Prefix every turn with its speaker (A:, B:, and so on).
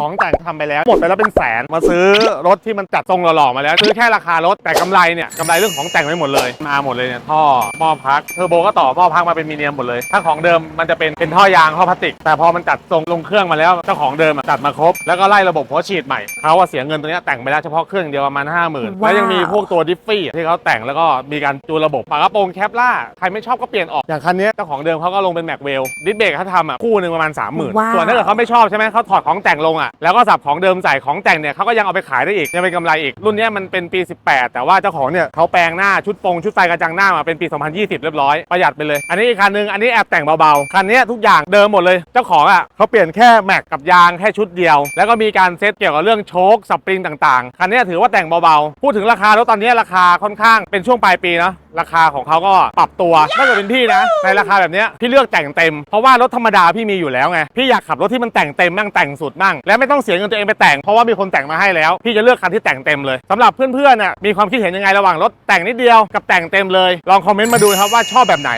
A: ของแต่งทำไปแล้วหมดไปแล้วเป็นแสนมาซื้อรถที่มันจัดทรงหล่อๆมาแล้วซื้อแค่ราคารถแต่กำไรเนี่ยกำไรเรื่องของแต่งไปหมดเลยมาหมดเลยเนี่ยท่อหม้อพักเทอร์โบก็ต่อหม้อพักมาเป็นมีเนียมหมดเลย ถ้าของเดิมมันจะเป็นเป็นท่อยางท่อพลาสติก แต่พอมันจัดทรงลงเครื่องมาแล้วเจ้าของเดิมอะจัดมาครบ แล้วก็ไล่ระบบหัวฉีดใหม่เขาว่าเสียเงินตัวเนี้ยแต่งไปแล้วเฉพาะเครื่องเดียวประมาณห้าหมื่นแล้วยังมีพวกตัวดิฟฟี่ที่เขาแต่งแล้วก็มีการจูนระบบฝากระโปรงแคปล่าใครไม่ชอบก็เปลี่ยนออกอย่างคันเนี้ยเจ้าของเดิมเขาก็ลงเป็นแม็กเวลดิสเบรกเขาทำอะคู่หนึ่งประมาณ 30,000
B: ว้าว
A: ส่วนถ้าเกิดเขาไม่ชอบใช่ไหมเขาถอดของแต่งลงอะแล้วก็สับของเดิมใส่ของแต่งเนี่ยเขาก็ยังเอาไปขายได้อีกยังเป็นกำไรอีก รุ่นนี้มันเป็นปี 18 แต่ว่าเจ้าของเนี่ยเขาแปลงหน้าชุดปงชุดไฟกระจังหน้ามาเป็นปี 2020 เรียบร้อยประหยัดไปเลย อันนี้อีกคันหนึงอันนี้แอบแต่งเบาๆคันนี้ทุกอย่างเดิมหมดเลยเจ้าของอะเขาเปลี่ยนแค่แม็กกับยางแค่ชุดเดียว แล้วก็มีการเซตเกี่ยวกับเรื่องโชคสปริงต่างๆคันนี้ถือว่าแต่งเบาๆพูดถึงราคารถตอนนี้ราคาค่อนข้างเป็นช่วงปลายปีเนาะราคาของเขาก็ปรับตัวถ้าเกิดเป็นพี่นะ ในราคาแบบเนี้ยพี่เลือกแต่งเต็ม เพราะว่ารถธรรมดาพี่มีอยู่แล้วไง พี่อยากขับรถที่มันแต่งเต็มมั่งแต่งสุดมั่ง และไม่ต้องเสียเงินตัวเองไปแต่ง เพราะว่ามีคนแต่งมาให้แล้ว พี่จะเลือกคันที่แต่งเต็มเลยสำหรับเพื่อนๆน่ะมีความคิดเห็นยังไงระหว่างรถแต่งนิดเดียวกับแต่งเต็มเลย ลองคอมเมนต์มาดูครับว่าชอบแบบไหน